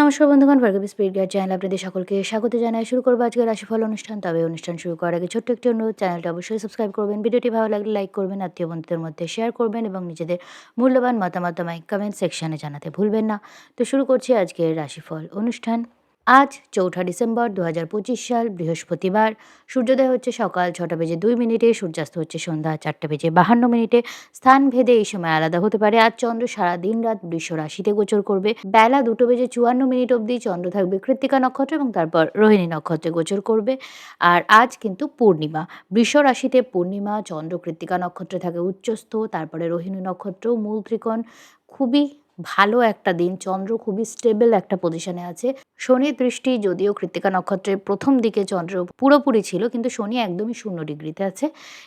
নমস্কার বন্ধুগণ Bhargavi speed guide channel আপনাদের সকলকে স্বাগত জানাই। শুরু করব আজকের রাশিফল অনুষ্ঠান। তবে অনুষ্ঠান শুরু করার আগে ছোট্ট একটি অনুরোধ, চ্যানেলটা অবশ্যই সাবস্ক্রাইব করবেন। ভিডিওটি ভালো লাগলে লাইক করবেন, আত্মীয় বন্ধুদের মধ্যে শেয়ার করবেন এবং নিজেদের মূল্যবান মতামত আমায় কমেন্ট সেকশনে জানাতে ভুলবেন না। তো শুরু করছি আজকের রাশিফল অনুষ্ঠান। আজ চৌঠা ডিসেম্বর দু হাজার পঁচিশ সাল, বৃহস্পতিবার। সূর্যোদয় হচ্ছে সকাল ছটা বেজে দুই মিনিটে, সূর্যাস্ত হচ্ছে সন্ধ্যা চারটে বেজে বাহান্ন মিনিটে। স্থান ভেদে এই সময় আলাদা হতে পারে। আজ চন্দ্র সারা দিন রাত বৃষ রাশিতে গোচর করবে। বেলা দুটো বেজে চুয়ান্ন মিনিট অবধি চন্দ্র থাকবে কৃত্তিকা নক্ষত্র এবং তারপর রোহিণী নক্ষত্রে গোচর করবে। আর আজ কিন্তু পূর্ণিমা। বৃষ রাশিতে পূর্ণিমা, চন্দ্র কৃত্তিকা নক্ষত্রে থাকে উচ্চস্থ, তারপরে রোহিণী নক্ষত্র, মূল ত্রিকোণ। খুবই ভালো একটা দিন। চন্দ্র খুবই স্টেবল একটা পজিশনে আছে। শনির দৃষ্টি যদিও কৃত্তিকা নক্ষত্রের প্রথম দিকে চন্দ্র পুরোপুরি ছিল, কিন্তু শনি একদমই শূন্য ডিগ্রিতে আছে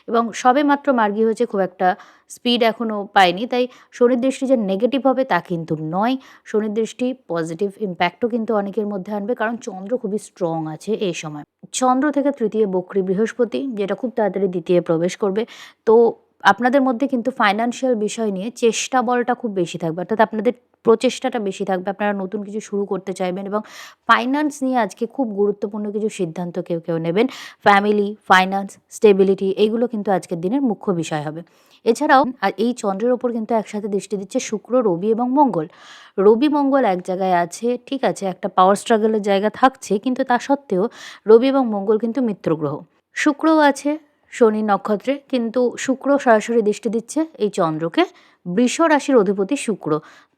এবং সবে মাত্র মার্গী হয়েছে খুব একটা স্পিড এখনও পায়নি, তাই শনির দৃষ্টি যে নেগেটিভ হবে তা কিন্তু নয়। শনির দৃষ্টি পজিটিভ ইম্প্যাক্টও কিন্তু অনেকের মধ্যে আনবে, কারণ চন্দ্র খুবই স্ট্রং আছে এই সময়। চন্দ্র থেকে তৃতীয় বক্রী বৃহস্পতি, যেটা খুব তাড়াতাড়ি দ্বিতীয় প্রবেশ করবে। তো আপনাদের মধ্যে কিন্তু ফাইন্যান্সিয়াল বিষয় নিয়ে চেষ্টা বলটা খুব বেশি থাকবে। অর্থাৎ আপনাদের প্রচেষ্টাটা বেশি থাকবে। আপনারা নতুন কিছু শুরু করতে চাইবেন এবং ফাইন্যান্স নিয়ে আজকে খুব গুরুত্বপূর্ণ কিছু সিদ্ধান্ত কেউ কেউ নেবেন। ফ্যামিলি ফাইন্যান্স স্টেবিলিটি এইগুলো কিন্তু আজকের দিনের মুখ্য বিষয় হবে। এছাড়াও এই চন্দ্রের ওপর কিন্তু একসাথে দৃষ্টি দিচ্ছে শুক্র, রবি এবং মঙ্গল। রবি, মঙ্গল এক জায়গায় আছে, ঠিক আছে, একটা পাওয়ার স্ট্রাগলের জায়গা থাকছে, কিন্তু তা সত্ত্বেও রবি এবং মঙ্গল কিন্তু মিত্রগ্রহ শুক্রও আছে শনি নক্ষত্রে কিন্তু শুক্র সরাসরি দৃষ্টি দিচ্ছে এই চন্দ্রকে। বৃষ রাশির অধিপতি শুক্র।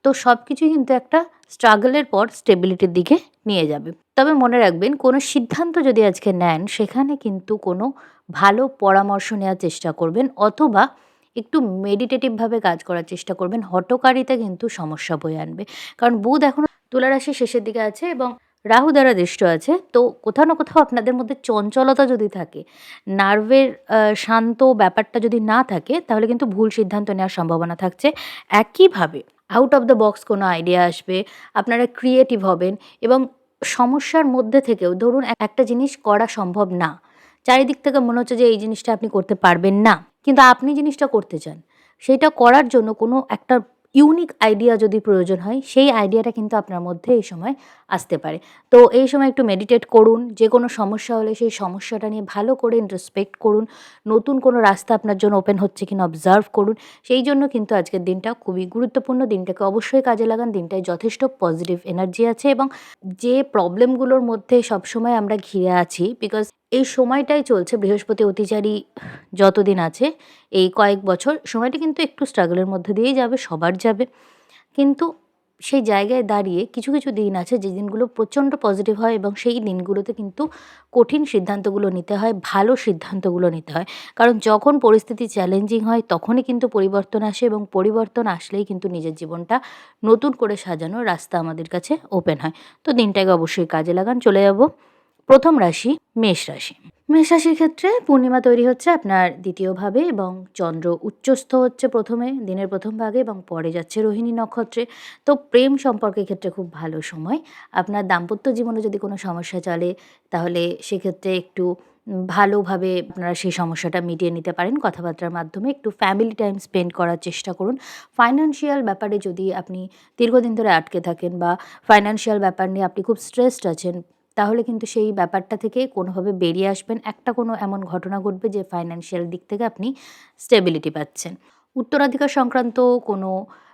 তো সব কিছুই কিন্তু একটা স্ট্রাগলের পর স্টেবিলিটির দিকে নিয়ে যাবে। তবে মনে রাখবেন, কোনো সিদ্ধান্ত যদি আজকে নেন, সেখানে কিন্তু কোনো ভালো পরামর্শ নেওয়ার চেষ্টা করবেন অথবা একটু মেডিটেটিভভাবে কাজ করার চেষ্টা করবেন। হটকারিতা কিন্তু সমস্যা বয়ে আনবে। কারণ বুধ এখনও তুলা রাশির শেষের দিকে আছে এবং রাহু দ্বারা দৃষ্ট আছে। তো কোথাও না কোথাও আপনাদের মধ্যে চঞ্চলতা যদি থাকে, নার্ভের শান্ত ব্যাপারটা যদি না থাকে, তাহলে কিন্তু ভুল সিদ্ধান্ত নেওয়ার সম্ভাবনা থাকছে। একইভাবে আউট অফ দ্য বক্স কোনো আইডিয়া আসবে, আপনারা ক্রিয়েটিভ হবেন এবং সমস্যার মধ্যে থেকেও ধরুন একটা জিনিস করা সম্ভব না, চারিদিক থেকে মনে হচ্ছে যে এই জিনিসটা আপনি করতে পারবেন না, কিন্তু আপনি জিনিসটা করতে চান, সেটা করার জন্য কোনো একটা ইউনিক আইডিয়া যদি প্রয়োজন হয়, সেই আইডিয়াটা কিন্তু আপনার মধ্যে এই সময় আসতে পারে। তো এই সময় একটু মেডিটেট করুন, যে কোনো সমস্যা হলে সেই সমস্যাটা নিয়ে ভালো করে ইন্ট্রোস্পেক্ট করুন, নতুন কোনো রাস্তা আপনার জন্য ওপেন হচ্ছে কিনা অবজার্ভ করুন। সেই জন্য কিন্তু আজকের দিনটা খুবই গুরুত্বপূর্ণ। দিনটাকে অবশ্যই কাজে লাগান। দিনটায় যথেষ্ট পজিটিভ এনার্জি আছে এবং যে প্রবলেমগুলোর মধ্যে সবসময় আমরা ঘিরে আছি বিকজ এই সময়টাই চলছে, বৃহস্পতি অতিচারী যতদিন আছে, এই কয়েক বছর সময়টা কিন্তু একটু স্ট্রাগলের মধ্যে দিয়েই যাবে, সবার যাবে। কিন্তু সেই জায়গায় দাঁড়িয়ে কিছু কিছু দিন আছে, যে দিনগুলো প্রচণ্ড পজিটিভ হয় এবং সেই দিনগুলোতে কিন্তু কঠিন সিদ্ধান্তগুলো নিতে হয়, ভালো সিদ্ধান্তগুলো নিতে হয়। কারণ যখন পরিস্থিতি চ্যালেঞ্জিং হয়, তখনই কিন্তু পরিবর্তন আসে এবং পরিবর্তন আসলেই কিন্তু নিজের জীবনটা নতুন করে সাজানোর রাস্তা আমাদের কাছে ওপেন হয়। তো দিনটাকে অবশ্যই কাজে লাগান, চলে যাব। প্রথম রাশি মেষ রাশি। মেষ রাশির ক্ষেত্রে পূর্ণিমা তৈরি হচ্ছে আপনার দ্বিতীয়ভাবে এবং চন্দ্র উচ্চস্থ হচ্ছে প্রথমে, দিনের প্রথম ভাগে এবং পরে যাচ্ছে রোহিণী নক্ষত্রে। তো প্রেম সম্পর্কের ক্ষেত্রে খুব ভালো সময়। আপনার দাম্পত্য জীবনে যদি কোনো সমস্যা চলে, তাহলে সেক্ষেত্রে একটু ভালোভাবে আপনারা সেই সমস্যাটা মিটিয়ে নিতে পারেন। কথাবার্তার মাধ্যমে একটু ফ্যামিলি টাইম স্পেন্ড করার চেষ্টা করুন। ফাইন্যান্সিয়াল ব্যাপারে যদি আপনি দীর্ঘদিন ধরে আটকে থাকেন বা ফাইন্যান্সিয়াল ব্যাপার নিয়ে আপনি খুব স্ট্রেসড আছেন তাহলে কিন্তু সেই ব্যাপারটা থেকে কোনোভাবে বেরিয়ে আসবেন। একটা কোনো এমন ঘটনা ঘটবে যে ফাইন্যান্সিয়াল দিক থেকে আপনি স্টেবিলিটি পাচ্ছেন। উত্তরাধিকার সংক্রান্ত কোনো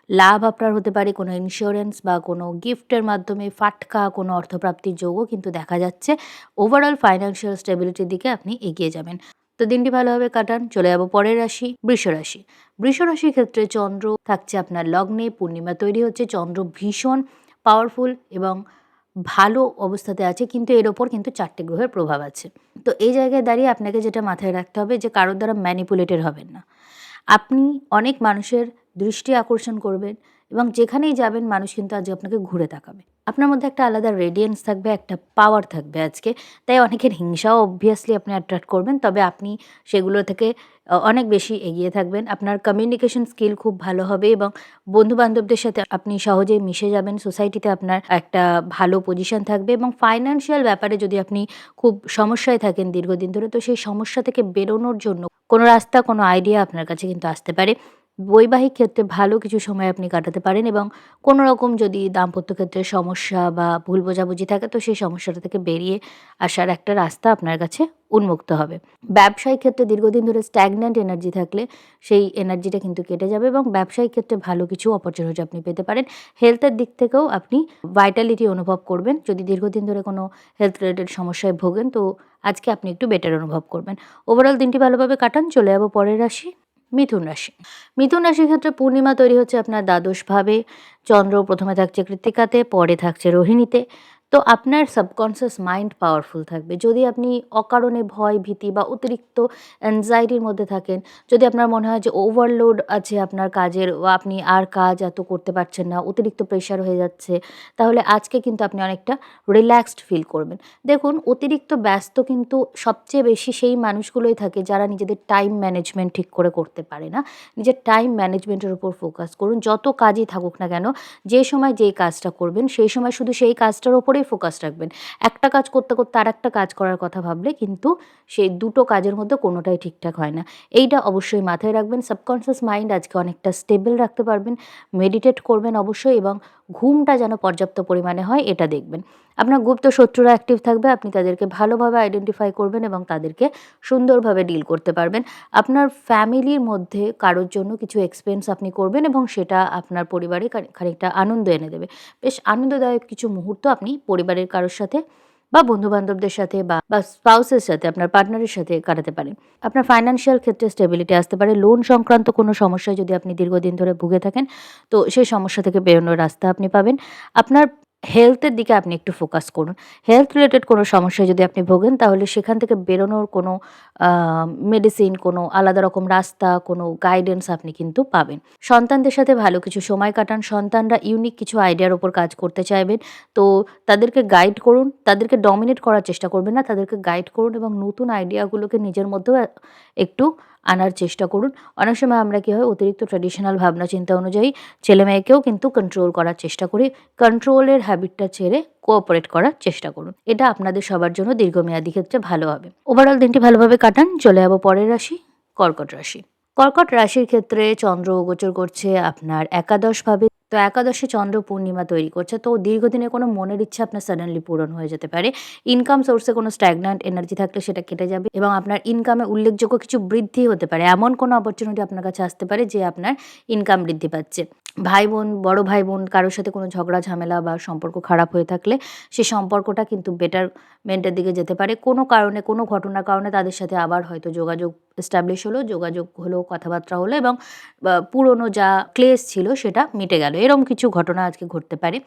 লাভ আপনার হতে পারে, কোনো ইন্স্যুরেন্স বা কোনো গিফটের মাধ্যমে ফাটকা, কোনো অর্থপ্রাপ্তির যোগও কিন্তু দেখা যাচ্ছে। ওভারঅল ফাইন্যান্সিয়াল স্টেবিলিটির দিকে আপনি এগিয়ে যাবেন। তো দিনটি ভালোভাবে কাটান। চলে যাব পরের রাশি, বৃষ রাশি। বৃষ রাশির ক্ষেত্রে চন্দ্র থাকছে আপনার লগ্নে, পূর্ণিমা তৈরি হচ্ছে। চন্দ্র ভীষণ পাওয়ারফুল এবং ভালো অবস্থাতে আছে, কিন্তু এর ওপর কিন্তু চারটে গ্রহের প্রভাব আছে। তো এই জায়গায় দাঁড়িয়ে আপনাকে যেটা মাথায় রাখতে হবে যে কারোর দ্বারা ম্যানিপুলেটেড হবেন না। আপনি অনেক মানুষের দৃষ্টি আকর্ষণ করবেন এবং যেখানেই যাবেন মানুষ কিন্তু আজ আপনাকে ঘুরে তাকাবে। আপনার মধ্যে একটা আলাদা রেডিয়েন্স থাকবে, একটা পাওয়ার থাকবে আজকে। তাই অনেকের হিংসাও অবভিয়াসলি আপনি অ্যাট্রাক্ট করবেন, তবে আপনি সেগুলো থেকে অনেক বেশি এগিয়ে থাকবেন। আপনার কমিউনিকেশন স্কিল খুব ভালো হবে এবং বন্ধু বান্ধবদের সাথে আপনি সহজেই মিশে যাবেন সোসাইটিতে আপনার একটা ভালো পজিশন থাকবে এবং ফাইন্যান্সিয়াল ব্যাপারে যদি আপনি খুব সমস্যায় থাকেন দীর্ঘদিন ধরে, তো সেই সমস্যা থেকে বেরোনোর জন্য কোনো রাস্তা, কোনো আইডিয়া আপনার কাছে কিন্তু আসতে পারে। বৈবাহিক ক্ষেত্রে ভালো কিছু সময় আপনি কাটাতে পারেন এবং কোনো রকম যদি দাম্পত্য ক্ষেত্রে সমস্যা বা ভুল বোঝাবুঝি থাকে, তো সেই সমস্যাটা থেকে বেরিয়ে আসার একটা রাস্তা আপনার কাছে উন্মুক্ত হবে। ব্যবসায়িক ক্ষেত্রে দীর্ঘদিন ধরে স্ট্যাগন্যান্ট এনার্জি থাকলে সেই এনার্জিটা কিন্তু কেটে যাবে এবং ব্যবসায়িক ক্ষেত্রে ভালো কিছু অপরচুনিটি আপনি পেতে পারেন। হেলথের দিক থেকেও আপনি ভাইটালিটি অনুভব করবেন। যদি দীর্ঘদিন ধরে কোনো হেলথ রিলেটেড সমস্যায় ভোগেন, তো আজকে আপনি একটু বেটার অনুভব করবেন। ওভারঅল দিনটি ভালোভাবে কাটান। চলে যাব পরের রাশি। মিথুন রাশি। মিথুন রাশির ক্ষেত্রে পূর্ণিমা তৈরি হচ্ছে আপনার দ্বাদশভাবে চন্দ্র প্রথমে থাকছে কৃত্তিকাতে, পরে থাকছে রোহিণীতে। তো আপনার সাবকনসিয়াস মাইন্ড পাওয়ারফুল থাকবে। যদি আপনি অকারণে ভয়, ভীতি বা অতিরিক্ত অ্যাংজাইটির মধ্যে থাকেন, যদি আপনার মনে হয় যে ওভারলোড আছে আপনার কাজের আপনি আর কাজ এত করতে পারছেন না, অতিরিক্ত প্রেশার হয়ে যাচ্ছে, তাহলে আজকে কিন্তু আপনি অনেকটা রিল্যাক্সড ফিল করবেন। দেখুন, অতিরিক্ত ব্যস্ত কিন্তু সবচেয়ে বেশি সেই মানুষগুলোই থাকে যারা নিজেদের টাইম ম্যানেজমেন্ট ঠিক করে করতে পারে না। নিজের টাইম ম্যানেজমেন্টের উপর ফোকাস করুন। যত কাজই থাকুক না কেন, যে সময় যেই কাজটা করবেন, সেই সময় শুধু সেই কাজটার ওপরেই ফোকাস রাখবেন। একটা কাজ করতে করতে আর একটা কাজ করার কথা ভাবলে কিন্তু সেই দুটো কাজের মধ্যে কোনোটাই ঠিকঠাক হয় না। এইটা অবশ্যই মাথায় রাখবেন। সাবকনসিয়াস মাইন্ড আজকে অনেকটা স্টেবল রাখতে পারবেন। মেডিটেট করবেন অবশ্যই এবং ঘুমটা যেন পর্যাপ্ত পরিমাণে হয়, এটা দেখবেন। আপনার গুপ্ত শত্রুরা অ্যাক্টিভ থাকবে, আপনি তাদেরকে ভালোভাবে আইডেন্টিফাই করবেন এবং তাদেরকে সুন্দরভাবে ডিল করতে পারবেন। আপনার ফ্যামিলির মধ্যে কারোর জন্য কিছু এক্সপেন্স আপনি করবেন এবং সেটা আপনার পরিবারে খানি- খানিকটা আনন্দ এনে দেবে। বেশ আনন্দদায়ক কিছু মুহূর্ত আপনি পরিবারের কারোর সাথে বা বন্ধু বান্ধবদের সাথে বা স্পাউসের সাথে, আপনার পার্টনারের সাথে কাটাতে পারেন। আপনার ফাইন্যান্সিয়াল ক্ষেত্রে স্টেবিলিটি আসতে পারে। লোন সংক্রান্ত কোনো সমস্যায় যদি আপনি দীর্ঘদিন ধরে ভুগে থাকেন, তো সেই সমস্যা থেকে বেরোনোর রাস্তা আপনি পাবেন। আপনার হেলথের দিকে আপনি একটু ফোকাস করুন। হেলথ রিলেটেড কোনো সমস্যায় যদি আপনি ভোগেন, তাহলে সেখান থেকে বেরোনোর কোনো মেডিসিন কোনো আলাদা রকম রাস্তা, কোনো গাইডেন্স আপনি কিন্তু পাবেন। সন্তানদের সাথে ভালো কিছু সময় কাটান। সন্তানরা ইউনিক কিছু আইডিয়ার ওপর কাজ করতে চাইবেন। তো তাদেরকে গাইড করুন। তাদেরকে ডমিনেট করার চেষ্টা করবেন না। তাদেরকে গাইড করুন এবং নতুন আইডিয়াগুলোকে নিজের মধ্যেও একটু আনার চেষ্টা করুন। অনেক সময় আমরা কী হয়, অতিরিক্ত ট্র্যাডিশনাল ভাবনা চিন্তা অনুযায়ী ছেলে মেয়েকেও কিন্তু কন্ট্রোল করার চেষ্টা করি। কন্ট্রোলের হ্যাবিটটা ছেড়ে কোঅপারেট করার চেষ্টা করুন। এটা আপনাদের সবার জন্য দীর্ঘমেয়াদী ক্ষেত্রে ভালো হবে। ওভারঅল দিনটি ভালোভাবে কাটান। চলে যাব পরের রাশি, কর্কট রাশি। কর্কট রাশির ক্ষেত্রে চন্দ্র গোচর করছে আপনার একাদশভাবে তো একাদশে চন্দ্র পূর্ণিমা তৈরি করছে। তো দীর্ঘদিনের কোনো মনের ইচ্ছা আপনার সাডেনলি পূরণ হয়ে যেতে পারে। ইনকাম সোর্সে কোনো স্ট্যাগন্যান্ট এনার্জি থাকলে সেটা কেটে যাবে এবং আপনার ইনকামে উল্লেখযোগ্য কিছু বৃদ্ধি হতে পারে। এমন কোনো অপরচুনিটি আপনার কাছে আসতে পারে যে আপনার ইনকাম বৃদ্ধি পাচ্ছে। ভাই বোন, বড় ভাই বোন, কারোর সাথে কোনো ঝগড়া, ঝামেলা বা সম্পর্ক খারাপ হয়ে থাকলে সেই সম্পর্কটা কিন্তু বেটারমেন্টের দিকে যেতে পারে। কোনো কারণে, কোনো ঘটনার কারণে তাদের সাথে আবার হয়তো যোগাযোগ এস্টাবলিশ হলো, যোগাযোগ হলো, কথাবার্তা হলো এবং পুরনো যা ক্লেস ছিল সেটা মিটে গেল। এরম কিছু ঘটনা আজকে ঘটতে পারে।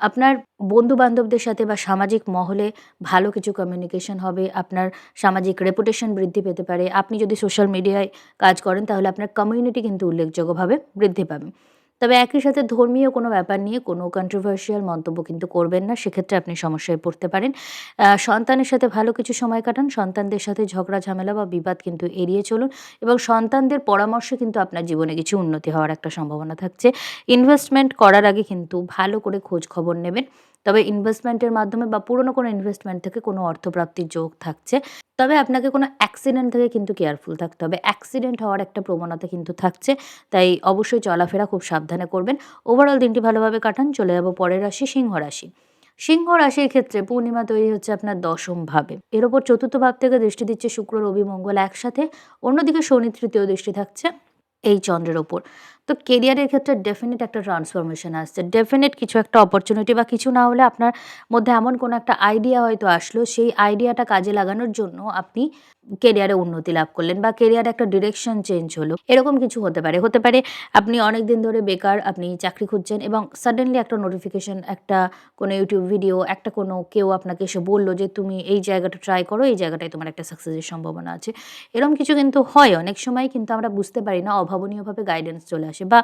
আপনার বন্ধু বান্ধবদের সাথে বা সামাজিক মহলে ভালো কিছু কমিউনিকেশন হবে, আপনার সামাজিক রেপুটেশন বৃদ্ধি পেতে পারে। আপনি যদি সোশ্যাল মিডিয়ায় কাজ করেন, তাহলে আপনার কমিউনিটি কিন্তু উল্লেখযোগ্যভাবে বৃদ্ধি পাবে। তবে একই সাথে ধর্মীয় কোনো ব্যাপার নিয়ে কোনো কন্ট্রোভার্সিয়াল মন্তব্য কিন্তু করবেন না। সেক্ষেত্রে আপনি সমস্যায় পড়তে পারেন। সন্তানের সাথে ভালো কিছু সময় কাটান। সন্তানদের সাথে ঝগড়া, ঝামেলা বা বিবাদ কিন্তু এড়িয়ে চলুন এবং সন্তানদের পরামর্শে কিন্তু আপনার জীবনে কিছু উন্নতি হওয়ার একটা সম্ভাবনা থাকছে। ইনভেস্টমেন্ট করার আগে কিন্তু ভালো করে খোঁজ খবর নেবেন। তবে ইনভেস্টমেন্টের মাধ্যমে বা পুরনো কোনো ইনভেস্টমেন্ট থেকে কোনো অর্থপ্রাপ্তির যোগ থাকছে। তবে আপনাকে কোনো অ্যাক্সিডেন্ট থেকে কিন্তু কেয়ারফুল থাকতে হবে। অ্যাক্সিডেন্ট হওয়ার একটা প্রবণতা কিন্তু থাকছে। তাই অবশ্যই চলাফেরা খুব সাবধানে করবেন। ওভারঅল দিনটি ভালোভাবে কাটান। চলে যাব পরের রাশি, সিংহ রাশি। সিংহ রাশির ক্ষেত্রে পূর্ণিমা তৈরি হচ্ছে আপনার দশম ভাবে এর ওপর চতুর্থ ভাব থেকে দৃষ্টি দিচ্ছে শুক্র, রবি, মঙ্গল একসাথে। অন্যদিকে শনি তৃতীয় দৃষ্টি থাকছে এই চন্দ্রের ওপর। তো কেরিয়ারের ক্ষেত্রে ডেফিনেট একটা ট্রান্সফরমেশন আসছে। ডেফিনেট কিছু একটা অপরচুনিটি বা কিছু না হলে আপনার মধ্যে এমন কোনো একটা আইডিয়া হয়তো আসলো, সেই আইডিয়াটা কাজে লাগানোর জন্য আপনি কেরিয়ারে উন্নতি লাভ করলেন বা কেরিয়ারে একটা ডিরেকশন চেঞ্জ হলো। এরকম কিছু হতে পারে। হতে পারে আপনি অনেক দিন ধরে বেকার, আপনি চাকরি খুঁজছেন এবং সাডেনলি একটা নোটিফিকেশন একটা কোনো ইউটিউব ভিডিও একটা কোনো কেউ আপনাকে এসে বলল যে, তুমি এই জায়গাটা ট্রাই করো, এই জায়গাটায় তোমার একটা সাকসেসের সম্ভাবনা আছে। এরকম কিছু কিন্তু হয়। অনেক সময় কিন্তু আমরা বুঝতে পারি না, অভাবনীয়ভাবে গাইডেন্স চলে বা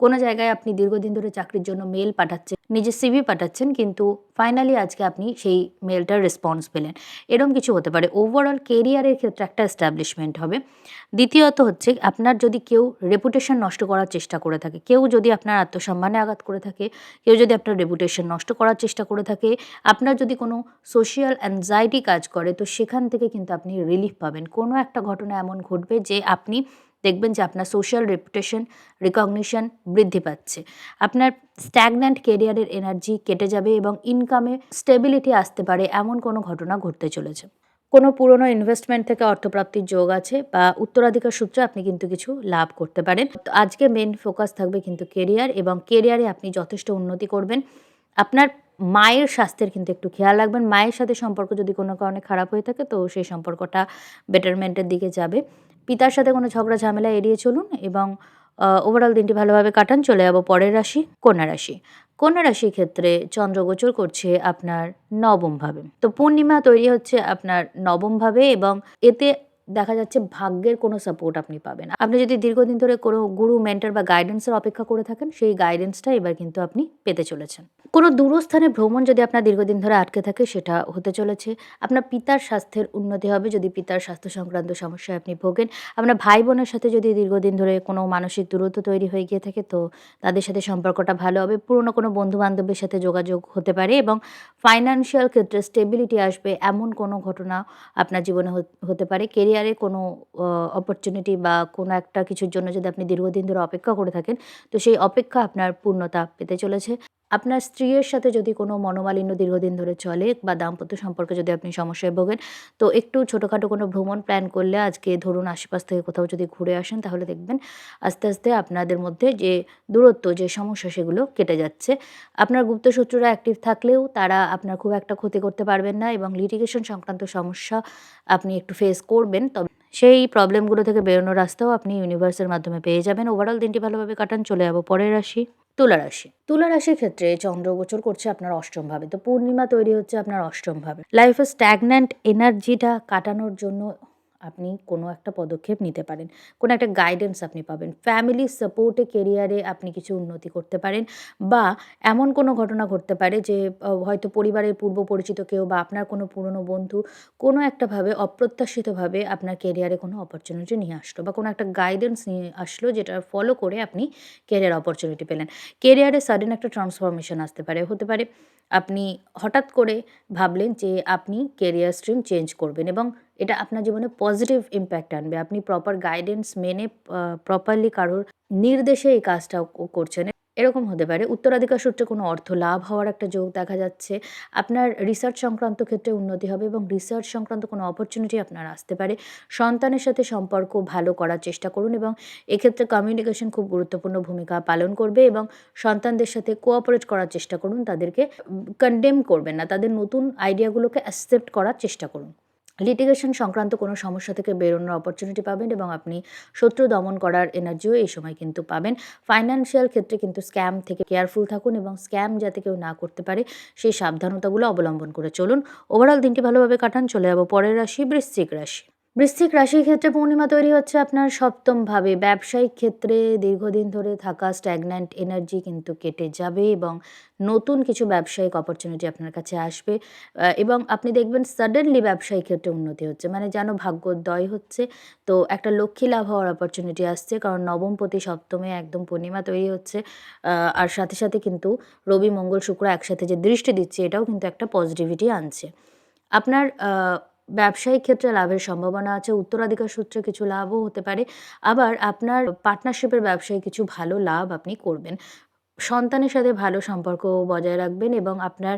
কোনো জায়গায় আপনি দীর্ঘদিন ধরে চাকরির জন্য মেল পাঠাচ্ছেন, নিজের সিভি পাঠাচ্ছেন, কিন্তু ফাইনালি আজকে আপনি সেই মেলটার রেসপন্স পেলেন। এরকম কিছু হতে পারে। ওভারঅল কেরিয়ারের ক্ষেত্রে একটা এস্টাবলিশমেন্ট হবে। দ্বিতীয়ত হচ্ছে আপনার যদি কেউ রেপুটেশন নষ্ট করার চেষ্টা করে থাকে, কেউ যদি আপনার আত্মসম্মানে আঘাত করে থাকে, কেউ যদি আপনার রেপুটেশন নষ্ট করার চেষ্টা করে থাকে, আপনার যদি কোনো সোশিয়াল অ্যাংজাইটি কাজ করে, তো সেখান থেকে কিন্তু আপনি রিলিফ পাবেন। কোনো একটা ঘটনা এমন ঘটবে যে আপনি দেখবেন যে আপনার সোশ্যাল রেপুটেশন রিকগনিশন বৃদ্ধি পাচ্ছে। আপনার স্ট্যাগন্যান্ট কেরিয়ারের এনার্জি কেটে যাবে এবং ইনকামে স্টেবিলিটি আসতে পারে এমন কোনো ঘটনা ঘটতে চলেছে। কোনো পুরনো ইনভেস্টমেন্ট থেকে অর্থপ্রাপ্তির যোগ আছে বা উত্তরাধিকার সূত্রে আপনি কিন্তু কিছু লাভ করতে পারেন। তো আজকে মেন ফোকাস থাকবে কিন্তু কেরিয়ার এবং কেরিয়ারে আপনি যথেষ্ট উন্নতি করবেন। আপনার মায়ের স্বাস্থ্যের কিন্তু একটু খেয়াল রাখবেন। মায়ের সাথে সম্পর্ক যদি কোনো কারণে খারাপ হয়ে থাকে তো সেই সম্পর্কটা বেটারমেন্টের দিকে যাবে। পিতার সাথে কোনো ঝগড়া ঝামেলা এড়িয়ে চলুন এবং ওভারঅল দিনটি ভালোভাবে কাটান। চলে যাব পরের রাশি, কন্যা রাশি। কন্যা রাশির ক্ষেত্রে চন্দ্রগোচর করছে আপনার নবমভাবে তো পূর্ণিমা তৈরি হচ্ছে আপনার নবমভাবে এবং এতে দেখা যাচ্ছে ভাগ্যের কোনো সাপোর্ট আপনি পাবেন আপনি যদি দীর্ঘদিন ধরে কোনো গুরু মেন্টার বা গাইডেন্সের অপেক্ষা করে থাকেন, সেই গাইডেন্সটা এবার কিন্তু আপনি পেতে চলেছেন। কোনো দূরস্থানে ভ্রমণ যদি আপনার দীর্ঘদিন ধরে আটকে থাকে, সেটা হতে চলেছে। আপনার পিতার স্বাস্থ্যের উন্নতি হবে যদি পিতার স্বাস্থ্য সংক্রান্ত সমস্যায় আপনি ভোগেন। আপনার ভাই বোনের সাথে যদি দীর্ঘদিন ধরে কোনো মানসিক দূরত্ব তৈরি হয়ে গিয়ে থাকে, তো তাদের সাথে সম্পর্কটা ভালো হবে। পুরনো কোনো বন্ধু বান্ধবের সাথে যোগাযোগ হতে পারে এবং ফাইন্যান্সিয়াল ক্ষেত্রে স্টেবিলিটি আসবে। এমন কোনো ঘটনা আপনার জীবনে হতে পারে। কেরিয়ারে কোনো অপরচুনিটি বা কোনো একটা কিছুর জন্য যদি আপনি দীর্ঘদিন ধরে অপেক্ষা করে থাকেন, তো সেই অপেক্ষা আপনার পূর্ণতা পেতে চলেছে। আপনার স্ত্রীর সাথে যদি কোনো মনোমালিন্য দীর্ঘদিন ধরে চলে বা দাম্পত্য সম্পর্কে যদি আপনি সমস্যায় ভোগেন, তো একটু ছোটোখাটো কোনো ভ্রমণ প্ল্যান করলে আজকে ধরুন আশেপাশ থেকে কোথাও যদি ঘুরে আসেন, তাহলে দেখবেন আস্তে আস্তে আপনাদের মধ্যে যে দূরত্ব, যে সমস্যা, সেগুলো কেটে যাচ্ছে। আপনার গুপ্তশত্রুরা অ্যাক্টিভ থাকলেও তারা আপনার খুব একটা ক্ষতি করতে পারবেন না এবং লিটিগেশন সংক্রান্ত সমস্যা আপনি একটু ফেস করবেন। তবে সেই প্রবলেমগুলো থেকে বেরোনোর রাস্তাও আপনি ইউনিভার্সের মাধ্যমে পেয়ে যাবেন। ওভারঅল দিনটি ভালোভাবে কাটান। চলে যাব পরের রাশি। তুলা রাশি তুলা রাশির ক্ষেত্রে চন্দ্র গোচর করছে আপনার অষ্টম ভাবে তো পূর্ণিমা তৈরি হচ্ছে আপনার অষ্টম ভাবে লাইফে স্ট্যাগন্যান্ট এনার্জিটা কাটানোর জন্য আপনি কোনো একটা পদক্ষেপ নিতে পারেন। কোনো একটা গাইডেন্স আপনি পাবেন। ফ্যামিলি সাপোর্টে কেরিয়ারে আপনি কিছু উন্নতি করতে পারেন বা এমন কোনো ঘটনা ঘটতে পারে যে হয়তো পরিবারের পূর্ব পরিচিত কেউ বা আপনার কোনো পুরনো বন্ধু কোনো একটাভাবে অপ্রত্যাশিতভাবে আপনার কেরিয়ারে কোনো অপরচুনিটি নিয়ে আসলো বা কোনো একটা গাইডেন্স নিয়ে আসলো যেটা ফলো করে আপনি কেরিয়ার অপরচুনিটি পেলেন। কেরিয়ারে সাডেন একটা ট্রান্সফরমেশন আসতে পারে। হতে পারে আপনি হঠাৎ করে ভাবলেন যে, আপনি কেরিয়ার স্ট্রিম চেঞ্জ করবেন এবং এটা আপনার জীবনে পজিটিভ ইম্প্যাক্ট আনবে। আপনি প্রপার গাইডেন্স মেনে প্রপারলি কারোর নির্দেশে এই কাজটা করছেন। এরকম হতে পারে। উত্তরাধিকার সূত্রে কোনো অর্থ লাভ হওয়ার একটা যোগ দেখা যাচ্ছে। আপনার রিসার্চ সংক্রান্ত ক্ষেত্রে উন্নতি হবে এবং রিসার্চ সংক্রান্ত কোনো অপরচুনিটি আপনার আসতে পারে। সন্তানের সাথে সম্পর্ক ভালো করার চেষ্টা করুন এবং এক্ষেত্রে কমিউনিকেশন খুব গুরুত্বপূর্ণ ভূমিকা পালন করবে এবং সন্তানদের সাথে কোঅপারেট করার চেষ্টা করুন। তাদেরকে কন্ডেম করবেন না। তাদের নতুন আইডিয়াগুলোকে অ্যাকসেপ্ট করার চেষ্টা করুন। লিটিগেশন সংক্রান্ত কোনো সমস্যা থেকে বেরোনোর অপরচুনিটি পাবেন এবং আপনি শত্রু দমন করার এনার্জিও এই সময় কিন্তু পাবেন। ফাইন্যান্সিয়াল ক্ষেত্রে কিন্তু স্ক্যাম থেকে কেয়ারফুল থাকুন এবং স্ক্যাম যাতে কেউ না করতে পারে, সেই সাবধানতাগুলো অবলম্বন করে চলুন। ওভারঅল দিনটি ভালোভাবে কাটান। চলে যাব পরের রাশি, বৃশ্চিক রাশি। বৃশ্চিক রাশির ক্ষেত্রে পূর্ণিমা তৈরি হচ্ছে আপনার সপ্তমভাবে। ব্যবসায়িক ক্ষেত্রে দীর্ঘদিন ধরে থাকা স্ট্যাগন্যান্ট এনার্জি কিন্তু কেটে যাবে এবং নতুন কিছু ব্যবসায়িক অপরচুনিটি আপনার কাছে আসবে। এবং আপনি দেখবেন সাডেনলি ব্যবসায়িক ক্ষেত্রে উন্নতি হচ্ছে। মানে যেন ভাগ্যোদয় হচ্ছে। তো একটা লক্ষ্মী লাভ হওয়ার অপরচুনিটি আসছে। কারণ নবমপতি সপ্তমে একদম পূর্ণিমা তৈরি হচ্ছে। আর সাথে সাথে কিন্তু রবি, মঙ্গল, শুক্র একসাথে যে দৃষ্টি দিচ্ছে, এটাও কিন্তু একটা পজিটিভিটি আনছে। আপনার ব্যবসায়িক ক্ষেত্রে লাভের সম্ভাবনা আছে, উত্তরাধিকার সূত্রে কিছু লাভও হতে পারে। আবার আপনার পার্টনারশিপের ব্যবসায় কিছু ভালো লাভ আপনি করবেন। সন্তানের সাথে ভালো সম্পর্ক বজায় রাখবেন এবং আপনার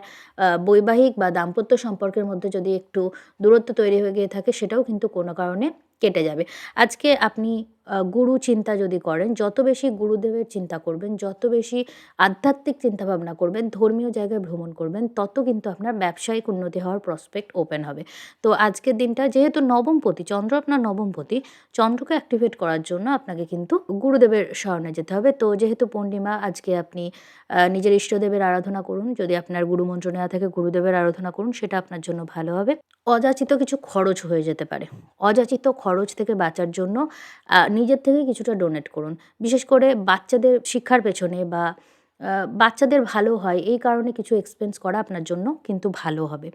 বৈবাহিক বা দাম্পত্য সম্পর্কের মধ্যে যদি একটু দূরত্ব তৈরি হয়ে গিয়ে থাকে, সেটাও কিন্তু কোনো কারণে কেটে যাবে। আজকে আপনি গুরু চিন্তা যদি করেন, যত বেশি গুরুদেবের চিন্তা করবেন, যত বেশি আধ্যাত্মিক চিন্তাভাবনা করবেন, ধর্মীয় জায়গায় ভ্রমণ করবেন, তত কিন্তু আপনার ব্যবসায়িক উন্নতি হওয়ার প্রসপেক্ট ওপেন হবে। তো আজকের দিনটা, যেহেতু নবমপতি চন্দ্র আপনার নবমপতি, চন্দ্রকে অ্যাক্টিভেট করার জন্য আপনাকে কিন্তু গুরুদেবের স্মরণে যেতে হবে। তো যেহেতু পূর্ণিমা, আজকে আপনি নিজের ইষ্টদেবের আরাধনা করুন, যদি আপনার গুরুমন্ত্র নেওয়া থাকে, গুরুদেবের আরাধনা করুন, সেটা আপনার জন্য ভালো হবে। অযাচিত কিছু খরচ হয়ে যেতে পারে। অযাচিত খরচ থেকে বাঁচার জন্য নিজের থেকে কিছুটা ডোনেট করুন। বিশেষ করে বাচ্চাদের শিক্ষার পেছনে বা বাচ্চাদের ভালো হয় এই কারণে কিছু এক্সপেন্স করা আপনার জন্য কিন্তু ভালো হবে।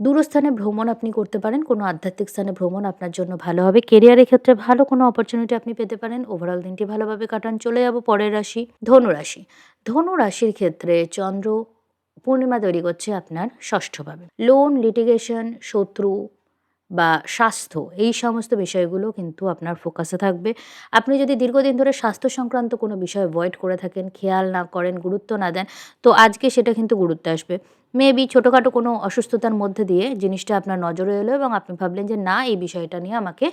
দূরস্থানে ভ্রমণ আপনি করতে পারেন, কোনো আধ্যাত্মিক স্থানে ভ্রমণ আপনার জন্য ভালো হবে। কেরিয়ারের ক্ষেত্রে ভালো কোনো অপরচুনিটি আপনি পেতে পারেন। ওভারঅল দিনটি ভালোভাবে কাটান। চলে যাব পরের রাশি ধনু রাশি ধনু রাশির ক্ষেত্রে চন্দ্র পূর্ণিমা তৈরি করছে আপনার ষষ্ঠভাবে। লোন লিটিগেশন শত্রু বা স্বাস্থ্য, এই সমস্ত বিষয়গুলো কিন্তু আপনার ফোকাসে থাকবে। আপনি যদি দীর্ঘদিন ধরে স্বাস্থ্য সংক্রান্ত কোনো বিষয় অ্যাভয়েড করে থাকেন, খেয়াল না করেন, গুরুত্ব না দেন, তো আজকে সেটা কিন্তু গুরুত্ব আসবে। মেবি ছোটোখাটো কোনো অসুস্থতার মধ্যে দিয়ে জিনিসটা আপনার নজরে এলো এবং আপনি ভাবলেন যে, না, এই বিষয়টা নিয়ে আমাকে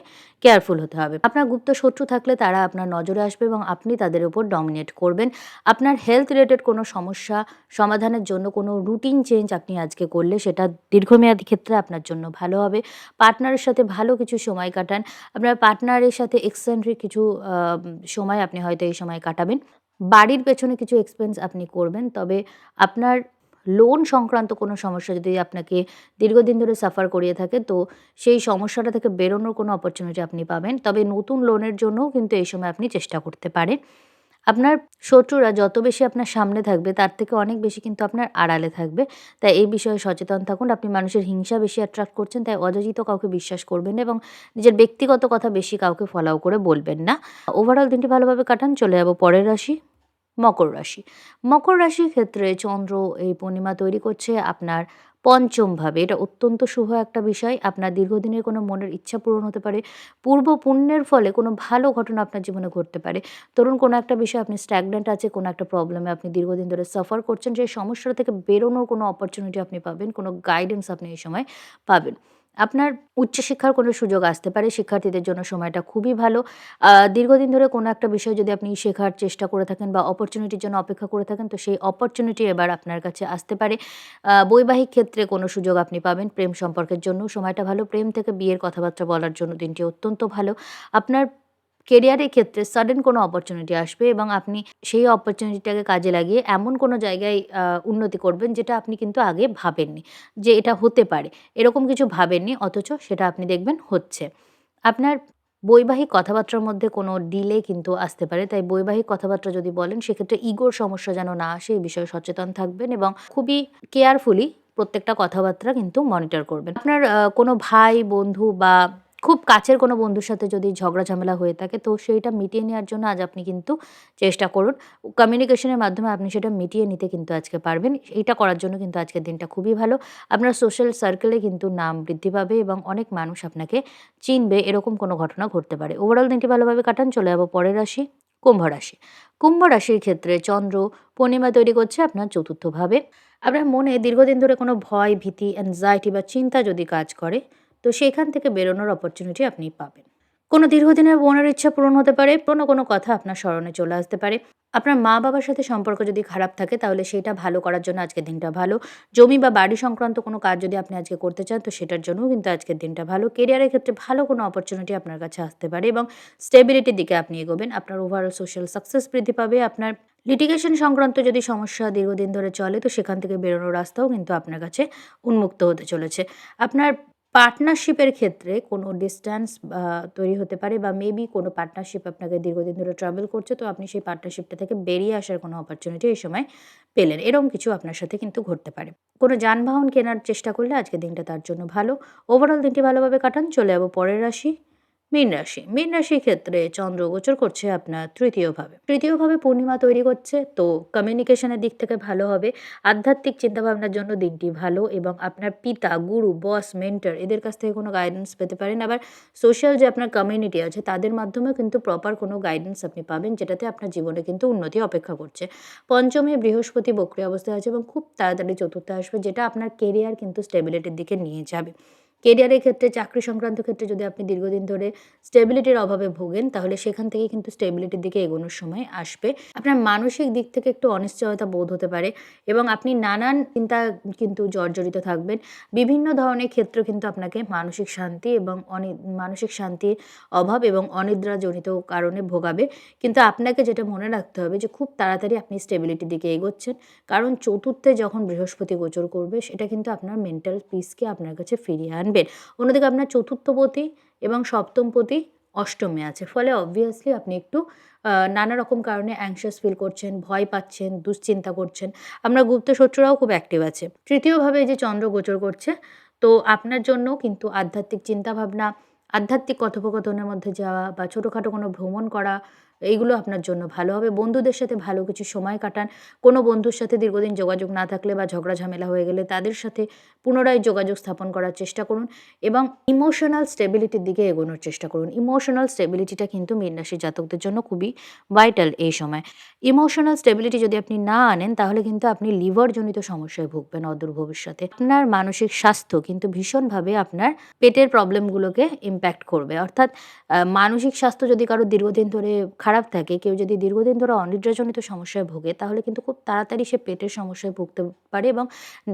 কেয়ারফুল হতে হবে। আপনার গুপ্ত শত্রু থাকলে তারা আপনার নজরে আসবে এবং আপনি তাদের উপর ডমিনেট করবেন। আপনার হেলথ রিলেটেড কোনো সমস্যা, সমাধানের জন্য কোনো রুটিন চেঞ্জ আপনি আজকে করলে সেটা দীর্ঘমেয়াদী ক্ষেত্রে আপনার জন্য ভালো হবে। পার্টনারের সাথে ভালো কিছু সময় কাটান। আপনার পার্টনারের সাথে এক্সেন্ট্রিক কিছু সময় আপনি হয়তো এই সময় কাটাবেন। বাড়ির পেছনে কিছু এক্সপেন্স আপনি করবেন। তবে আপনার লোন সংক্রান্ত কোনো সমস্যা যদি আপনাকে দীর্ঘদিন ধরে সাফার করিয়ে থাকে, তো সেই সমস্যাটা থেকে বেরোনোর কোনো অপরচুনিটি আপনি পাবেন। তবে নতুন লোনের জন্যও কিন্তু এই সময় আপনি চেষ্টা করতে পারেন। আপনার শত্রুরা যত বেশি আপনার সামনে থাকবে, তার থেকে অনেক বেশি কিন্তু আপনার আড়ালে থাকবে। তাই এই বিষয়ে সচেতন থাকুন। আপনি মানুষের হিংসা বেশি অ্যাট্রাক্ট করছেন, তাই অযাচিত কাউকে বিশ্বাস করবেন এবং নিজের ব্যক্তিগত কথা বেশি কাউকে ফলাও করে বলবেন না। ওভারঅল দিনটি ভালোভাবে কাটান। চলে যাব পরের রাশি। মকর রাশি। মকর রাশির ক্ষেত্রে চন্দ্র এই পূর্ণিমা তৈরি করছে আপনার পঞ্চমভাবে। এটা অত্যন্ত শুভ একটা বিষয়। আপনার দীর্ঘদিনের কোনো মনের ইচ্ছা পূরণ হতে পারে। পূর্ব পুণ্যের ফলে কোনো ভালো ঘটনা আপনার জীবনে ঘটতে পারে। ধরুন, কোনো একটা বিষয় আপনি স্ট্যাগনেন্ট আছে, কোনো একটা প্রবলেমে আপনি দীর্ঘদিন ধরে সাফার করছেন সেই সমস্যা থেকে বেরোনোর কোনো অপরচুনিটি আপনি পাবেন, কোনো গাইডেন্স আপনি এই সময় পাবেন। আপনার উচ্চশিক্ষার কোনো সুযোগ আসতে পারে, শিক্ষার্থীদের জন্য সময়টা খুবই ভালো। দীর্ঘদিন ধরে কোনো একটা বিষয় যদি আপনি শেখার চেষ্টা করে থাকেন বা অপরচুনিটির জন্য অপেক্ষা করে থাকেন, তো সেই অপরচুনিটি এবার আপনার কাছে আসতে পারে। বৈবাহিক ক্ষেত্রে কোনো সুযোগ আপনি পাবেন প্রেম সম্পর্কের জন্য। সময়টা ভালো, প্রেম থেকে বিয়ের কথাবার্তা বলার জন্য দিনটি অত্যন্ত ভালো। আপনার কেরিয়ারের ক্ষেত্রে সাডেন কোনো অপরচুনিটি আসবে এবং আপনি সেই অপরচুনিটিটাকে কাজে লাগিয়ে এমন কোনো জায়গায় উন্নতি করবেন যেটা আপনি কিন্তু আগে ভাবেননি যে এটা হতে পারে। এরকম কিছু ভাবেননি, অথচ সেটা আপনি দেখবেন হচ্ছে। আপনার বৈবাহিক কথাবার্তার মধ্যে কোনো ডিলে কিন্তু আসতে পারে, তাই বৈবাহিক কথাবার্তা যদি বলেন, সেক্ষেত্রে ইগোর সমস্যা যেন না আসে, এই বিষয়ে সচেতন থাকবেন এবং খুবই কেয়ারফুলি প্রত্যেকটা কথাবার্তা কিন্তু মনিটর করবেন। আপনার কোনো ভাই, বন্ধু বা খুব কাছের কোনো বন্ধুর সাথে যদি ঝগড়া ঝামেলা হয়ে থাকে, তো সেইটা মিটিয়ে নেওয়ার জন্য আজ আপনি কিন্তু চেষ্টা করুন। কমিউনিকেশনের মাধ্যমে আপনি সেটা মিটিয়ে নিতে কিন্তু আজকে পারবেন। এইটা করার জন্য কিন্তু আজকের দিনটা খুবই ভালো। আপনার সোশ্যাল সার্কেলে কিন্তু নাম বৃদ্ধি পাবে এবং অনেক মানুষ আপনাকে চিনবে, এরকম কোনো ঘটনা ঘটতে পারে। ওভারঅল দিনটি ভালোভাবে কাটান। চলে যাব পরের রাশি, কুম্ভ রাশি। কুম্ভ রাশির ক্ষেত্রে চন্দ্র পূর্ণিমা তৈরি করছে আপনার চতুর্থভাবে। আপনার মনে দীর্ঘদিন ধরে কোনো ভয়, ভীতি অ্যাংজাইটি বা চিন্তা যদি কাজ করে তো সেখান থেকে বেরোনোর অপরচুনিটি আপনি পাবেন। কোনো দীর্ঘদিনের মনের ইচ্ছা পূরণ হতে পারে কোনো কোনো কথা আপনার স্মরণে চলে আসতে পারে। আপনার মা বাবার সাথে সম্পর্ক যদি খারাপ থাকে, তাহলে সেটা ভালো করার জন্য আজকের দিনটা ভালো। জমি বা বাড়ি সংক্রান্ত কোনো কাজ যদি আপনি আজকে করতে চান, তো সেটার জন্যও কিন্তু আজকের দিনটা ভালো। কেরিয়ারের ক্ষেত্রে ভালো কোনো অপরচুনিটি আপনার কাছে আসতে পারে এবং স্টেবিলিটির দিকে আপনি এগোবেন। আপনার ওভারঅল সোশ্যাল সাকসেস বৃদ্ধি পাবে। আপনার লিটিগেশন সংক্রান্ত যদি সমস্যা দীর্ঘদিন ধরে চলে, তো সেখান থেকে বেরোনোর রাস্তাও কিন্তু আপনার কাছে উন্মুক্ত হতে চলেছে। আপনার পার্টনারশিপের ক্ষেত্রে কোনো ডিস্ট্যান্স তৈরি হতে পারে বা মেবি কোনো পার্টনারশিপ আপনাকে দীর্ঘদিন ধরে ট্রাভেল করছে, তো আপনি সেই পার্টনারশিপটা থেকে বেরিয়ে আসার কোনো অপরচুনিটি এই সময় পেলেন। এরকম কিছু আপনার সাথে কিন্তু ঘটতে পারে। কোনো যানবাহন কেনার চেষ্টা করলে আজকে দিনটা তার জন্য ভালো। ওভারঅল দিনটি ভালোভাবে কাটান। চলে যাব পরের রাশি। মীন রাশি। মীন রাশির ক্ষেত্রে চন্দ্র গোচর করছে আপনার তৃতীয়ভাবে তৃতীয়ভাবে পূর্ণিমা তৈরি করছে, তো কমিউনিকেশনের দিক থেকে ভালো হবে। আধ্যাত্মিক চিন্তাভাবনার জন্য দিনটি ভালো এবং আপনার পিতা, গুরু বস মেন্টর এদের কাছ থেকে কোনো গাইডেন্স পেতে পারেন। আবার সোশ্যাল যে আপনার কমিউনিটি আছে, তাদের মাধ্যমেও কিন্তু প্রপার কোনো গাইডেন্স আপনি পাবেন, যেটাতে আপনার জীবনে কিন্তু উন্নতি অপেক্ষা করছে। পঞ্চমে বৃহস্পতি বক্রিয় অবস্থায় আছে এবং খুব তাড়াতাড়ি চতুর্থে আসবে, যেটা আপনার কেরিয়ার কিন্তু স্টেবিলিটির দিকে নিয়ে যাবে। কেরিয়ারের ক্ষেত্রে চাকরি সংক্রান্ত ক্ষেত্রে যদি আপনি দীর্ঘদিন ধরে স্টেবিলিটির অভাবে ভোগেন, তাহলে সেখান থেকে কিন্তু স্টেবিলিটির দিকে এগোনোর সময় আসবে। আপনার মানসিক দিক থেকে একটু অনিশ্চয়তা বোধ হতে পারে এবং আপনি নানান চিন্তা কিন্তু জর্জরিত থাকবেন। বিভিন্ন ধরনের ক্ষেত্র কিন্তু আপনাকে মানসিক শান্তি এবং অনি, মানসিক শান্তির অভাব এবং অনিদ্রাজনিত কারণে ভোগাবে। কিন্তু আপনাকে যেটা মনে রাখতে হবে যে, খুব তাড়াতাড়ি আপনি স্টেবিলিটির দিকে এগোচ্ছেন। কারণ চতুর্থে যখন বৃহস্পতি গোচর করবে, সেটা কিন্তু আপনার মেন্টাল পিসকে আপনার কাছে ফিরিয়ে আনবেন। অন্যদিকে আপনার চতুর্থপতি এবং সপ্তমপতি অষ্টমে আছে। ফলে অবভিয়াসলি আপনি একটু নানা রকম কারণে অ্যাংশাস ফিল করছেন, ভয় পাচ্ছেন, দুশ্চিন্তা করছেন। আপনার গুপ্ত শত্রুরাও খুব অ্যাক্টিভ আছে। তৃতীয়ভাবে যে চন্দ্র গোচর করছে, তো আপনার জন্য কিন্তু আধ্যাত্মিক চিন্তাভাবনা, আধ্যাত্মিক কথোপকথনের মধ্যে যাওয়া বা ছোটোখাটো কোনো ভ্রমণ করা এইগুলো আপনার জন্য ভালো হবে। বন্ধুদের সাথে ভালো কিছু সময় কাটান। কোনো বন্ধুর সাথে দীর্ঘদিন যোগাযোগ না থাকলে বা ঝগড়া ঝামেলা হয়ে গেলে তাদের সাথে পুনরায় যোগাযোগ স্থাপন করার চেষ্টা করুন এবং ইমোশনাল স্টেবিলিটির দিকে এগোনোর চেষ্টা করুন। ইমোশনাল স্টেবিলিটিটা কিন্তু মীন রাশির জাতকদের জন্য খুবই ভাইটাল এই সময়। ইমোশনাল স্টেবিলিটি যদি আপনি না আনেন, তাহলে কিন্তু আপনি লিভারজনিত সমস্যায় ভুগবেন অদূর ভবিষ্যতে। আপনার মানসিক স্বাস্থ্য কিন্তু ভীষণভাবে আপনার পেটের প্রবলেমগুলোকে ইম্প্যাক্ট করবে। অর্থাৎ মানসিক স্বাস্থ্য যদি কারও দীর্ঘদিন ধরে খারাপ থাকে, কেউ যদি দীর্ঘদিন ধরে অনিদ্রাজনিত সমস্যায় ভোগে, তাহলে কিন্তু খুব তাড়াতাড়ি সে পেটের সমস্যায় ভুগতে পারে এবং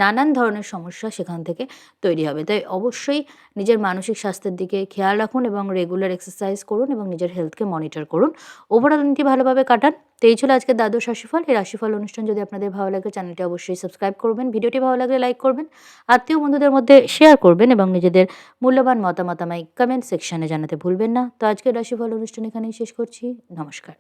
নানান ধরনের সমস্যা সেখান থেকে তৈরি হবে। তাই অবশ্যই নিজের মানসিক স্বাস্থ্যের দিকে খেয়াল রাখুন এবং রেগুলার এক্সারসাইজ করুন এবং নিজের হেলথকে মনিটর করুন। ওভারঅল দিনটি ভালোভাবে কাটান। তো এই ছিল আজকে দ্বাদশ রাশিফল। এই রাশিফল অনুষ্ঠান যদি আপনাদের ভালো লাগে, চ্যানেলটি অবশ্যই সাবস্ক্রাইব করবেন, ভিডিওটি ভালো লাগলে লাইক করবেন, আত্মীয় বন্ধুদের মধ্যে শেয়ার করবেন এবং নিজেদের মূল্যবান মতামত আমায় কমেন্ট সেকশানে জানাতে ভুলবেন না। তো আজকের রাশিফল অনুষ্ঠান এখানেই শেষ করছি। নমস্কার।